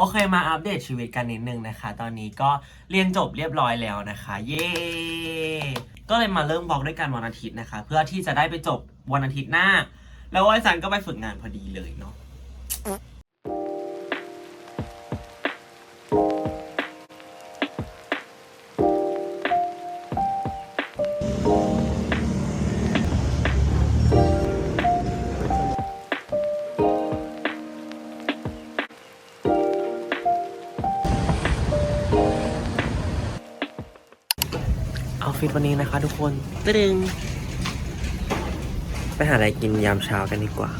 โอเคมาอัปเดตชีวิตกันนิดนึงนะคะ ตอนนี้ก็เรียนจบเรียบร้อยแล้วนะคะ เย้ก็เลยมาเริ่มบล็อกด้วยกันวันอาทิตย์นะคะ เพื่อที่จะได้ไปจบวันอาทิตย์หน้า แล้ววันจันทร์ก็ไปฝึกงานพอดีเลยเนาะ ฟิตวันนี้นะคะทุกคนตึงไปหาอะไรกินยามเช้ากันดีกว่า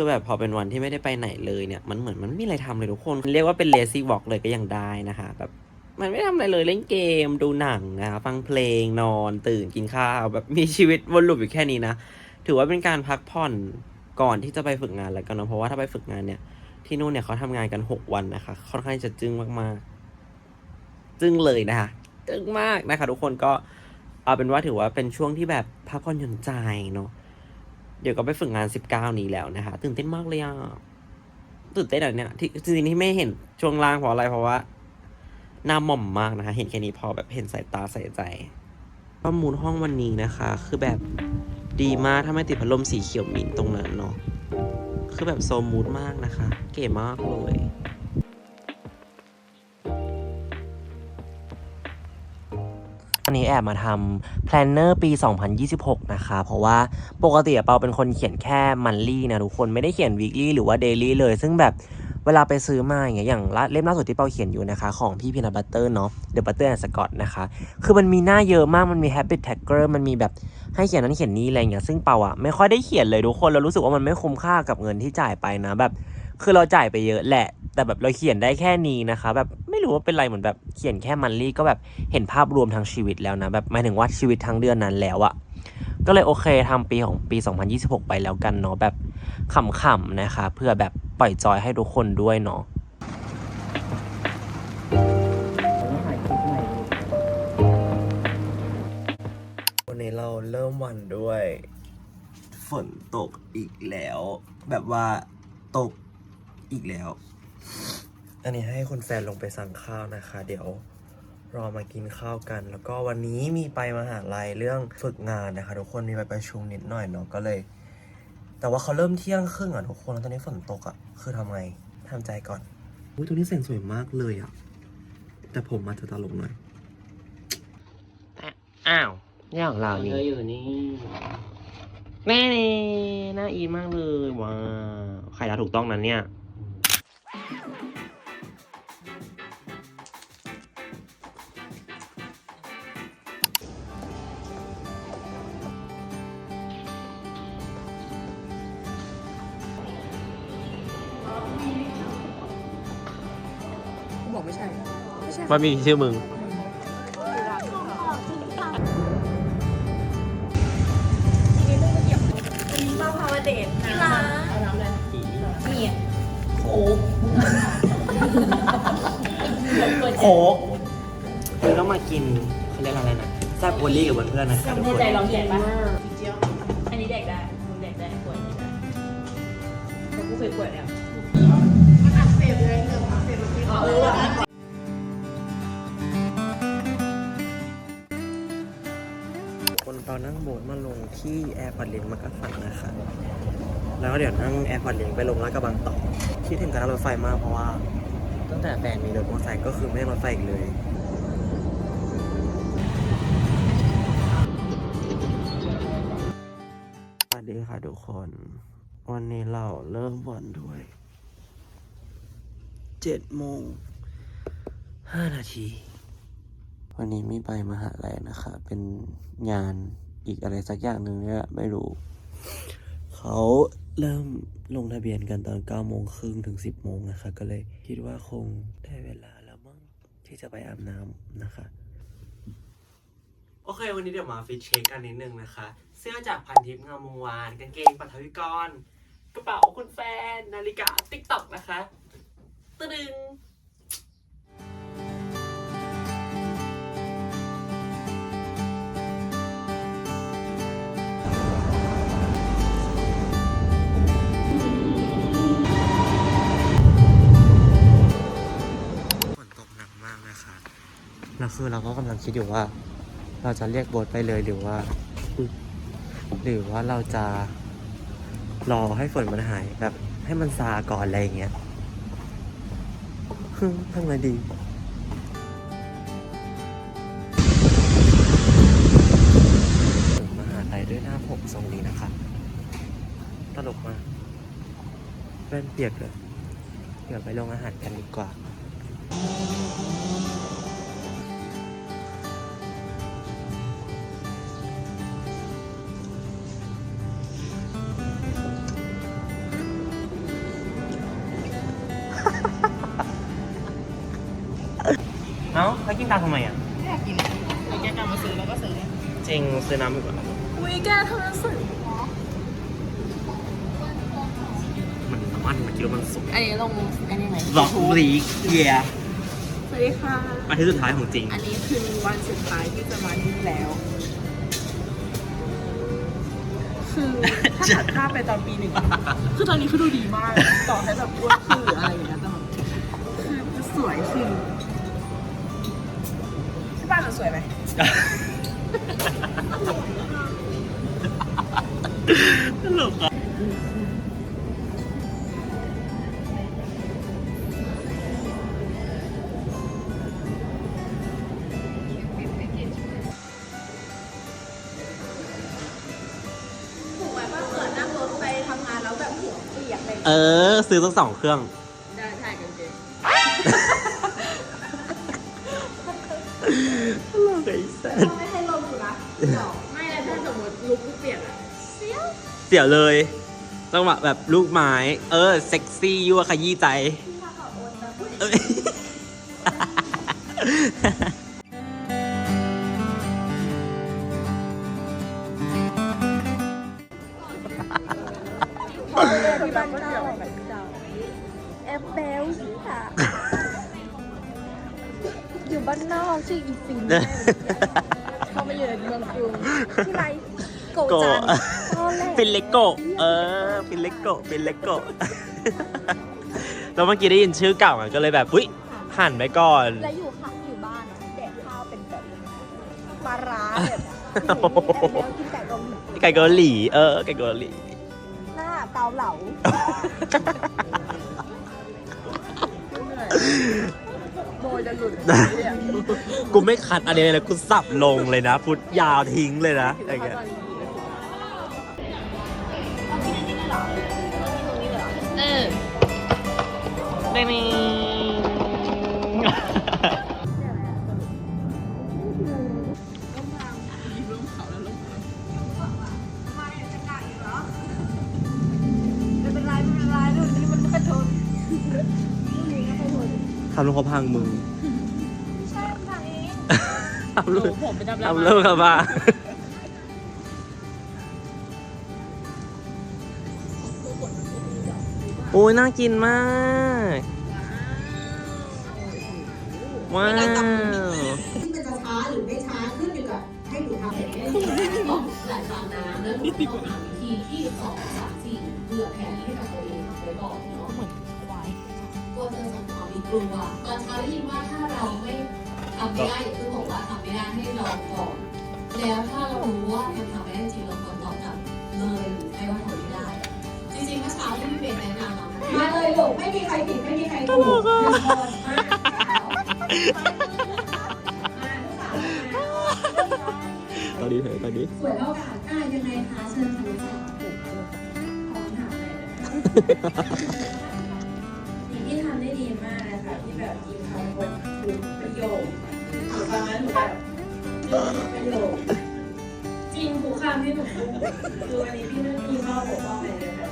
คือแบบพอเป็นวันที่ไม่ได้ไปไหนเลยเนี่ย มันเหมือนมันไม่มีอะไรทำเลยทุกคน เรียกว่าเป็น lazy walk เลยก็ยังได้นะคะ แบบมันไม่ทำอะไรเลยเล่นเกมดูหนังนะคะฟังเพลงนอนตื่นกินข้าวแบบมีชีวิตวนลูปอยู่แค่นี้นะถือว่าเป็นการพักผ่อนก่อนที่จะไปฝึกงานแล้วกันเนอะเพราะว่าถ้าไปฝึกงานเนี่ยที่นู่นเนี่ยเขาทำงานกัน6วันนะคะ ค่อนข้างจะจึ้งมากๆ จึ้งเลยนะคะจึ้งมากนะคะ ทุกคนก็เอาเป็นว่าถือว่าเป็นช่วงที่แบบพักผ่อนหย่อนใจเนาะ เดี๋ยวก็ไปฝึกงาน 19 นี้แล้วนะคะ ตื่นเต้นมากเลยอะ ตื่นเต้นอะเนี่ยที่จริงๆที่ไม่เห็นช่วงล่างเพราะอะไรเพราะว่าหน้าหม่อมมากนะคะ เห็นแค่นี้พอแบบเห็นสายตาใส่ใจข้อมูลห้องวันนี้นะคะ คือแบบดีมากถ้าไม่ติดพัดลมสีเขียวมิ้นท์ตรงนั้นเนาะคือแบบโซมูดมากนะคะ เก๋มากเลย นนี้แอบมาทำ planner ปี 2026 นะคะ เพราะว่าปกติเปาเป็นคนเขียนแค่มันลี่นะทุกคนไม่ได้เขียน weekly หรือว่า daily เลย ซึ่งแบบเวลาไปซื้อมาอย่างเงี้ยอย่างละเล่มล่าสุดที่เปาเขียนอยู่นะคะ ของพี่พีนัทบัตเตอร์เนาะ The Butter and Scott นะคะคือมันมีหน้าเยอะมากมันมี habit tracker มันมีแบบให้เขียนนั้นเขียนนี้อะไรอย่างเงี้ยซึ่งเปาอะไม่ค่อยได้เขียนเลยทุกคนเรารู้สึกว่ามันไม่คุ้มค่ากับเงินที่จ่ายไปนะแบบ คือเราจ่ายไปเยอะแหละ แต่แบบเราเขียนได้แค่นี้นะคะ แบบไม่รู้ว่าเป็นไรเหมือนแบบเขียนแค่มันลี่ก็แบบเห็นภาพรวมทั้งชีวิตแล้วนะแบบหมายถึงว่าชีวิตทั้งเดือนนั้นแล้วอะก็เลยโอเคทำปีของปี 2026 ไปแล้วกันเนาะแบบขำๆนะคะ เพื่อแบบปล่อยจอยให้ทุกคนด้วยเนาะวันนี้เราเริ่มวันด้วย ฝนตกอีกแล้ว แบบว่าตก อีกแล้ว อันนี้ให้คุณแฟนลงไปสั่งข้าวนะคะ เดี๋ยวรอมากินข้าวกัน แล้วก็วันนี้มีไปมหาลัยเรื่องฝึกงานนะคะ ทุกคนมีไปประชุมนิดหน่อยเนาะก็เลย แต่ว่าเขาเริ่มเที่ยงครึ่งอะทุกคนแล้วตอนนี้ฝนตกอะคือทำไงทำใจก่อนอุ้ยตัวนี้แสงสวยมากเลยอะแต่ผมอาจจะตลกหน่อยอ้าวนี่ของเรานี่เธออยู่นี่แม่นี่น่าอีมากเลยว้าวใครทำถูกต้องนั้นเนี่ย บอกไม่ใช่ ไม่ใช่ มันมีชื่อมึงมาพาวเดทที่ร้านนี่โอ้โค้กคือต้องมากินเขาเรียกอะไรนะแซ่บโอลี่กับเพื่อนๆนะคะทุกคน ใจลองแดกปะ คนตอนนั่งโบสมาลงที่แอร์พอร์ตลิงก์มักกะสันนะคะ แล้วเดี๋ยวนั่งแอร์พอร์ตลิงก์ไปลงลาดกระบังต่อ คิดถึงการรถไฟมากเพราะว่า ตั้งแต่แฟนมีรถมอเตอร์ไซค์ก็คือไม่ได้รถไฟอีกเลย สวัสดีค่ะทุกคน วันนี้เราเริ่มวันด้วย เจ็ดโมงห้านาที วันนี้มีไปมหาลัยนะคะ เป็นงานอีกอะไรสักอย่างหนึ่งเนี่ยไม่รู้ เขาเริ่มลงทะเบียนกันตอน9โมงครึ่งถึง10โมงนะคะ ก็เลยคิดว่าคงได้เวลาแล้วมั้งที่จะไปอาบน้ำนะคะ โอเค วันนี้เดี๋ยวมาฟิตเช็คกันนิดนึงนะคะ เสื้อจากพันทิพย์งามวงวาน กางเกงปัทวิกร กระเป๋าคุณแฟน นาฬิกาติ๊กต็อกนะคะ ตะดึงฝนตกหนักมากนะคะแล้วคือเราก็กำลังคิดอยู่ว่า เราจะเรียกโบทไปเลยหรือว่า หรือว่าเราจะรอให้ฝนมันหายแบบให้มันซาก่อนอะไรอย่างเงี้ย ทำไงดีมหาลัยด้วยหน้าผมทรงนี้นะคะ ตลกมากแว่นเปียกเลย เดี๋ยวไปลงอาหารกันดีกว่า มันน้ำมันมันคิดว่ามันสุกอันนี้ลงอันนี้ไหมล็อกลีกเยียสวัสดีค่ะ อาทิตย์สุดท้ายของจริง อันนี้คือวันสุดท้ายที่จะมาที่นี่แล้ว คือถ้าตัดภาพไปตอนปีหนึ่ง คือตอนนี้คือดูดีมาก ต่อให้แบบอ้วนขึ้นหรืออะไรอย่างเงี้ยแต่แบบคือจะสวยขึ้นที่บ้านเราสวยไหม แล้วแบบหัวเปียกเลยเออ ซื้อสักสองเครื่อง ได้ถ่ายกันเกงตลกไอ้แซ่บไม่ให้ลมอยู่นะเดี๋ยวไม่แล้วถ้าสมมติลุกกูเปียกอะเสียวเสี่ยวเลยจังหวะแบบลูกไม้ เออ เซ็กซี่ยั่วขยี้ใจ อยู่บ้านนอกชื่ออีฟินเข้ามาอยู่ในเมืองกรุงที่ไรโกโกจัะนตอนแรกเป็นเลโกะเออเป็นเลโกะเป็นเลโกะแล้วเมื่อกี้ได้ยินชื่อเก่าอะก็เลยแบบอุ้ยหันไปก่อน แล้วอยู่ค่ะอยู่บ้านอะแดกข้าวเป็นแบบปลาร้าแบบโอ้โหแอบกินไก่เกาหลีไก่เกาหลีเออไก่เกาหลีหน้าเกาเหลา โบยจะหลุดเนี่ยกูไม่คัดอันนี้เลยนะกูสับลงเลยนะพุดยาวทิ้งเลยนะอะไรเงี้ยเออได้นี่ไม่เป็นไรไม่เป็นไรเรื่องนี้มันไม่ทนเรื่องนี้ไม่ทนทำลูกเขาพังมึง ผมไปทำทำลูกเขามาโอ้ยน่ากินมาก ว้าวที่มันจะช้าหรือไม่ช้าขึ้นอยู่กับให้หนูทำแบบนี้หลายครั้งนะแล้วหนูต้องหาวิธีที่สองสามสี่เผื่อแผนให้กับตัวเองไว้ก่อนเนาะเหมือนควายก็จะสังความมีกลัวตอนเช้าได้ยินว่าถ้าเราไม่ ทำไม่ได้อย่าเพิ่งบอกว่าทำไม่ได้ให้ลองก่อนแล้วถ้าเรารู้ว่ามันทำไม่ได้จริงเราควรตอบกลับเลยหรือไม่ว่าทำไม่ได้ จริงๆเมื่อเช้าที่พี่เบนแนะนำอะมาเลยลูกไม่มีใครผิดไม่มีใครถูกทุกคนมาตอนนี้เถอะตอนนี้สวยเท่ากันอะยังไงคะเชิญค่ะลูกสาวขอถามหน่อย จริงคุกคามที่หนูคือวันนี้พี่นั่งกินข้บอกว่าไปเลยค่ะ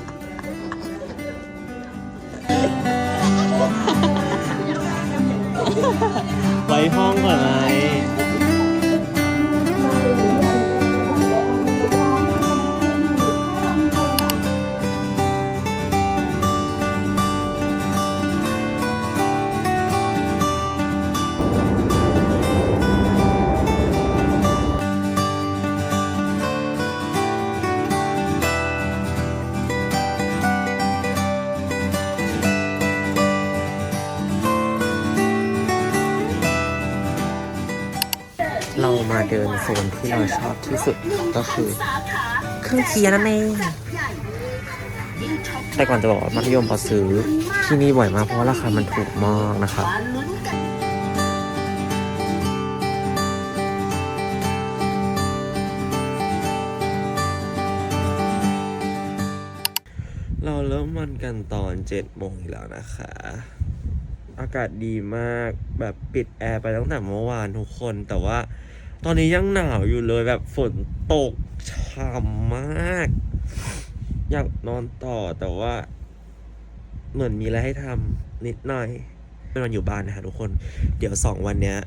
ไว้ห้องก่อนไหม เรามาเดินโซนที่เราชอบที่สุดก็คือเครื่องเคียงนั่นเองแต่ก่อนจะบอกว่ามัธยมพอซื้อที่นี่บ่อยมากเพราะราคามันถูกมากนะครับเราเริ่มมันกันตอนเจ็ดโมงแล้วนะคะ อากาศดีมากแบบปิดแอร์ไปตั้งแต่เมื่อวานทุกคนแต่ว่า ตอนนี้ยังหนาวอยู่เลยแบบฝนตกช่ำมาก อยากนอนต่อแต่ว่า เหมือนมีอะไรให้ทำนิดหน่อยเป็นวันอยู่บ้านนะคะทุกคน เดี๋ยวสองวันเนี้ย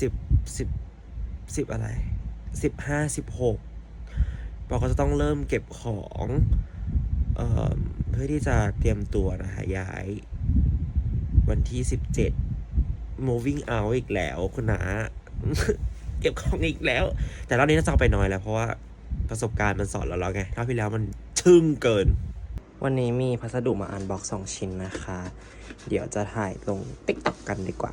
สิบสิบสิบอะไรสิบห้าสิบหกเราก็จะต้องเริ่มเก็บของเอ่อเพื่อที่จะเตรียมตัวนะคะย้าย วันที่สิบเจ็ด moving out อีกแล้วคุณนาเก็บของอีกแล้ว แต่รอบนี้น่าจะเอาไปน้อยแล้วเพราะว่าประสบการณ์มันสอนเราแล้วไงรอบที่แล้วมันทึ่งเกิน วันนี้มีพัสดุมาอันบ็อกสองชิ้นนะคะ เดี๋ยวจะถ่ายลงติ๊กต็อกกันดีกว่า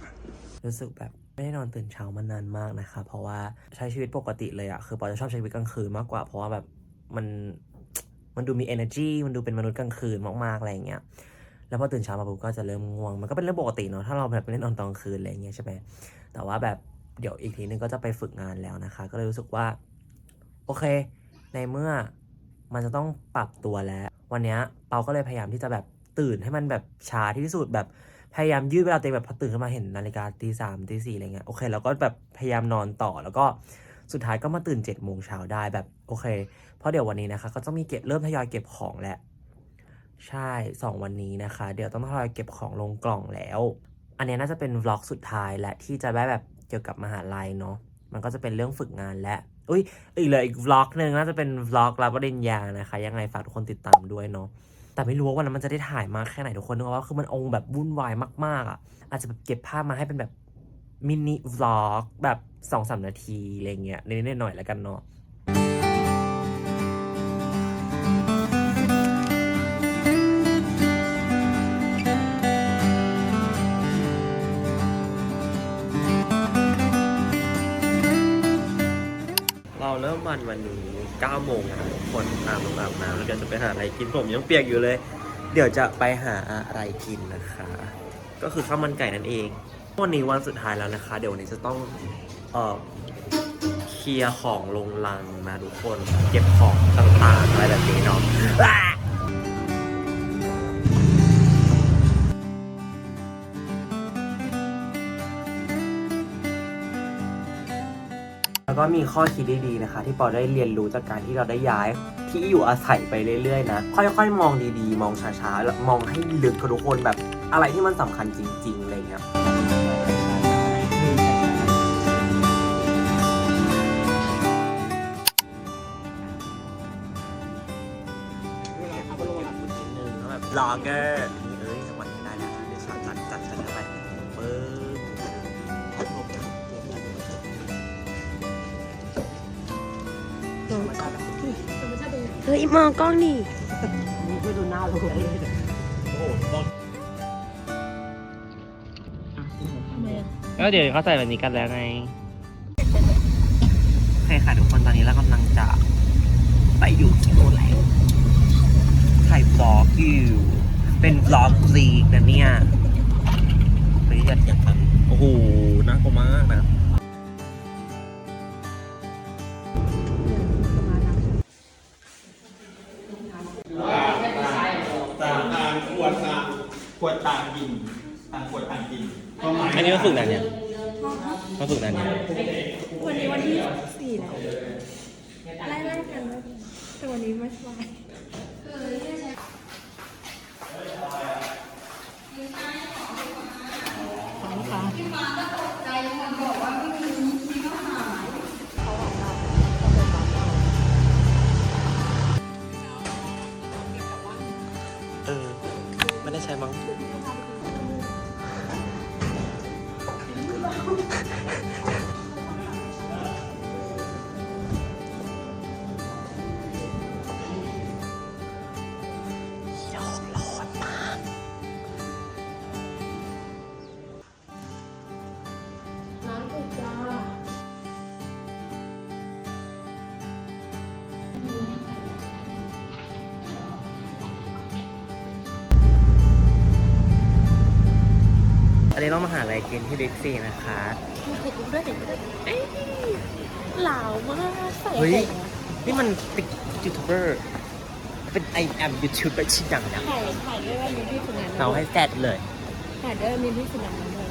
รู้สึกแบบไม่ได้นอนตื่นเช้ามานานมากนะคะ เพราะว่าใช้ชีวิตปกติเลยอะคือปอจะชอบใช้ชีวิตกลางคืนมากกว่า เพราะว่าแบบมันมันดูมี energy มันดูเป็นมนุษย์กลางคืนมากๆอะไรอย่างเงี้ย แล้วพอตื่นเช้ามาปุ๊บก็จะเริ่มง่วง มันก็เป็นเรื่องปกติเนาะ ถ้าเราแบบไม่ได้นอนตอนคืนอะไรอย่างเงี้ยใช่ไหมแต่ว่าแบบเดี๋ยวอีกทีนึงก็จะไปฝึกงานแล้วนะคะ ก็เลยรู้สึกว่า โอเค ในเมื่อมันจะต้องปรับตัวแล้ว วันนี้เปาก็เลยพยายามที่จะแบบตื่นให้มันแบบช้าที่สุดแบบพยายามยืดเวลาตัวเองแบบพอตื่นขึ้นมาเห็นนาฬิกาตีสามตีสี่อะไรเงี้ยโอเคแล้วก็แบบพยายามนอนต่อแล้วก็สุดท้ายก็มาตื่นเจ็ดโมงเช้าได้แบบโอเค เพราะเดี๋ยววันนี้นะคะ ก็ต้องมีเก็บเริ่มทยอยเก็บของแล้ว ใช่สองวันนี้นะคะ เดี๋ยวต้องทยอยเก็บของลงกล่องแล้ว อันนี้น่าจะเป็นวล็อกสุดท้ายและที่จะได้แบบเกี่ยวกับมหาลัยเนาะมันก็จะเป็นเรื่องฝึกงานและอุ้ยอีกเลยอีกวล็อกหนึ่งน่าจะเป็นวล็อกรับปริญญานะคะ ยังไงฝากทุกคนติดตามด้วยเนาะแต่ไม่รู้ว่าวันนั้นมันจะได้ถ่ายมาแค่ไหนทุกคนนึกว่าคือมันองค์แบบวุ่นวายมากๆอะ อาจจะแบบเก็บภาพมาให้เป็นแบบมินิวล็อกแบบสองสามนาทีอะไรเงี้ยนิดๆหน่อยๆแล้วกันเนาะ วันวันนี้9โมงนะทุกคนอาบน้ำอาบน้ำแล้วเดี๋ยวจะไปหาอะไรกินผมยังเปียกอยู่เลย เดี๋ยวจะไปหาอะไรกินนะคะ ก็คือข้าวมันไก่นั่นเอง วันนี้วันสุดท้ายแล้วนะคะ เดี๋ยววันนี้จะต้องเอ่อเคลียร์ของลงลังนะทุกคน เก็บของต่างๆอะไรแบบนี้เนาะ ก็มีข้อคิดดีๆนะคะ ที่ปอได้เรียนรู้จากการที่เราได้ย้ายที่อยู่อาศัยไปเรื่อยๆนะค่อยๆ มองดีๆ มองช้าๆแล้วมองให้ลึกกับทุกคนแบบอะไรที่มันสำคัญจริงๆอะไรเงี้ยแบบบล็อกเก เฮ้ยมองกล้องนี่นี่คือดูหน้าลูกก็เดี๋ยวเขาใส่แบบนี้กันแล้วไงโอเคค่ะทุกคนตอนนี้เรากำลังจะไปอยู่ที่โน่นแล้วถ่ายบล็อกอยู่เป็นบล็อกซีกนะเนี่ยไปที่จะเถียงกันโอ้โหน่ากลัวมากนะ วามหมายอันนี้มาฝึกนานเนี่ยมาฝึกนานเนี่ยวันนี้วันที่สี่แล้ว อันนี้เรามาหาอะไรกินที่บิ๊กซีนะคะเผ็ดด้วยเผ็ดด้วยเอ้ยเหลามากใส่เฮ้ยเผ็ดนี่มันเป็นยูทูบเบอร์เป็นไอแอมยูทูบเบอร์ชื่อดังนะถ่ายถ่ายด้วยว่ามีพี่สุนันท์เราให้แซดเลยถ่ายด้วยว่ามีพี่สุนันท์ด้วย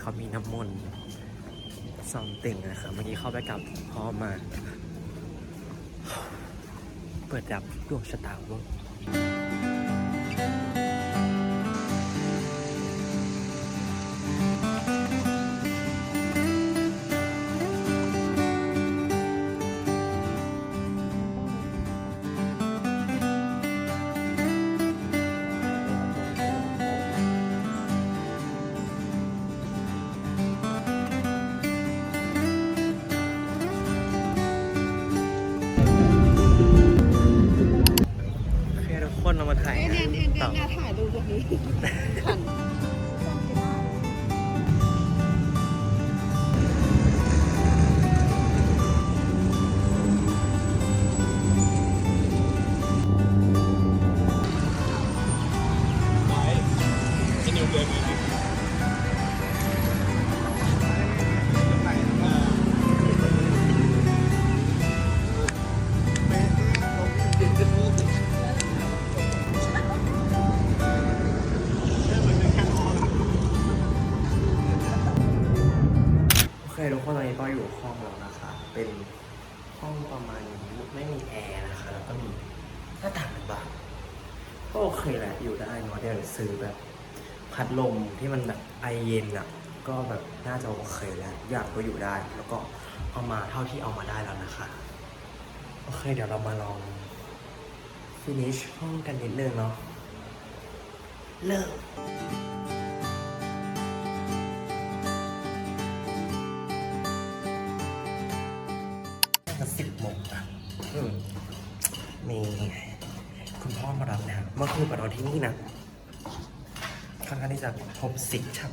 เขามีน้ำมนต์สองติ่งนะคะเมื่อกี้เข้าไปกับพ่อมา เปิดดับดวงชะตาว่า คนเรามาถ่ายต่อถ่ายรูปแบบนี้ โอเคทุกคนตอนนี้ก็อยู่ห้องแล้วนะคะ เป็นห้องประมาณนี้ไม่มีแอร์นะคะ แล้วก็มีหน้าต่างหนึ่งบานก็โอเคแหละอยู่ได้เนาะเดี๋ยวซื้อแบบ พัดลมที่มันแบบไอเย็นอะ ก็แบบน่าจะโอเคแล้วอย่างก็อยู่ได้ แล้วก็เอามาเท่าที่เอามาได้แล้วนะคะ โอเค เดี๋ยวเรามาลอง finish ห้องกันนิดนึงเนาะเริ่ม เมื่อคืนมานอนที่นี่นะค่อนข้างที่จะพบสิ่งช่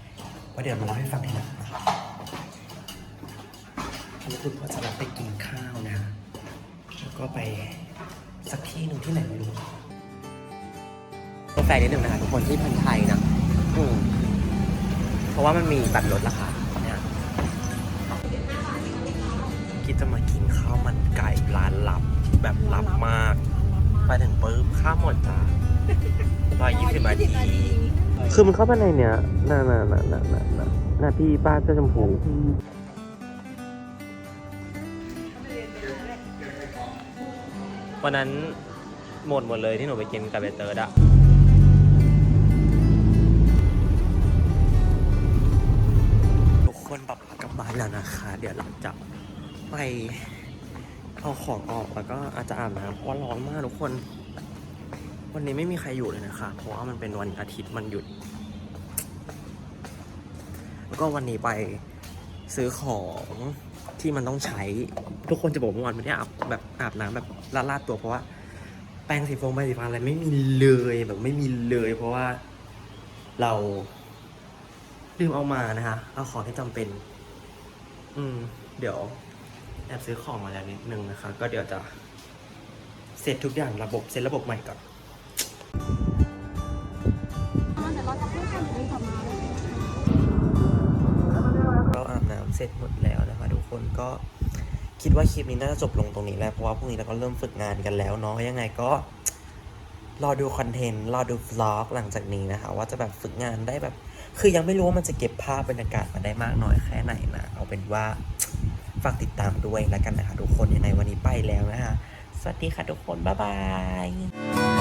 ำว่าเดี๋ยวมาเล่าให้ฟังทีหลังนะวันนี้คุณพ่อจะรับไปกินข้าวนะ แล้วก็ไปสักที่หนึ่งที่ไหนไม่รู้กาแฟนิดหนึ่งนะคะทุกคนที่พันไทยนะอืมเพราะว่ามันมีบัตรลดราคาเนี่ยคิดจะมากินข้าวมันไก่ร้านลับแบบลับมาก ไปถึงปุ๊บข้าวหมดจ้าร้อยยี่สิบนาทีคือมันเข้าไปในเนี้ยน่าน่าน่าน่าน่าน่าหน้าที่ป้าเจ้าชมพูวันนั้นหมดหมดเลยที่หนูไปกินกับเบเตอร์ดอะทุกคนแบบกลับบ้านแล้วนะคะ เดี๋ยวเราจะไป เอาของออกแล้วก็อาจจะอาบน้ำเพราะว่าร้อนมากทุกคน วันนี้ไม่มีใครอยู่เลยนะคะ เพราะว่ามันเป็นวันอาทิตย์มันหยุด แล้วก็วันนี้ไปซื้อของที่มันต้องใช้ ทุกคนจะบอกว่าเมื่อวานไม่ได้อาบแบบอาบน้ำแบบลาดตัวเพราะว่าแปรงสีฟงแปรงสีฟันอะไรไม่มีเลยแบบไม่มีเลย เพราะว่าเราลืมเอามานะคะ เอาของที่จำเป็น อืม เดี๋ยว แอบซื้อของมาแล้วนิดนึงนะคะ ก็เดี๋ยวจะเสร็จทุกอย่างระบบเสร็จระบบใหม่ก่อนเราอาบน้ำเสร็จหมดแล้วนะคะทุกคนก็คิดว่าคลิปนี้น่าจะจบลงตรงนี้แล้วเพราะว่าพรุ่งนี้เราก็เริ่มฝึกงานกันแล้วเนาะยังไงก็รอดูคอนเทนต์รอดูวล็อกหลังจากนี้นะคะ ว่าจะแบบฝึกงานได้แบบ คือยังไม่รู้ว่ามันจะเก็บภาพบรรยากาศมาได้มากน้อยแค่ไหนนะ เอาเป็นว่า ฝากติดตามด้วยแล้วกันนะคะทุกคนยังไงวันนี้ไปแล้วนะคะสวัสดีค่ะทุกคน บ๊ายบาย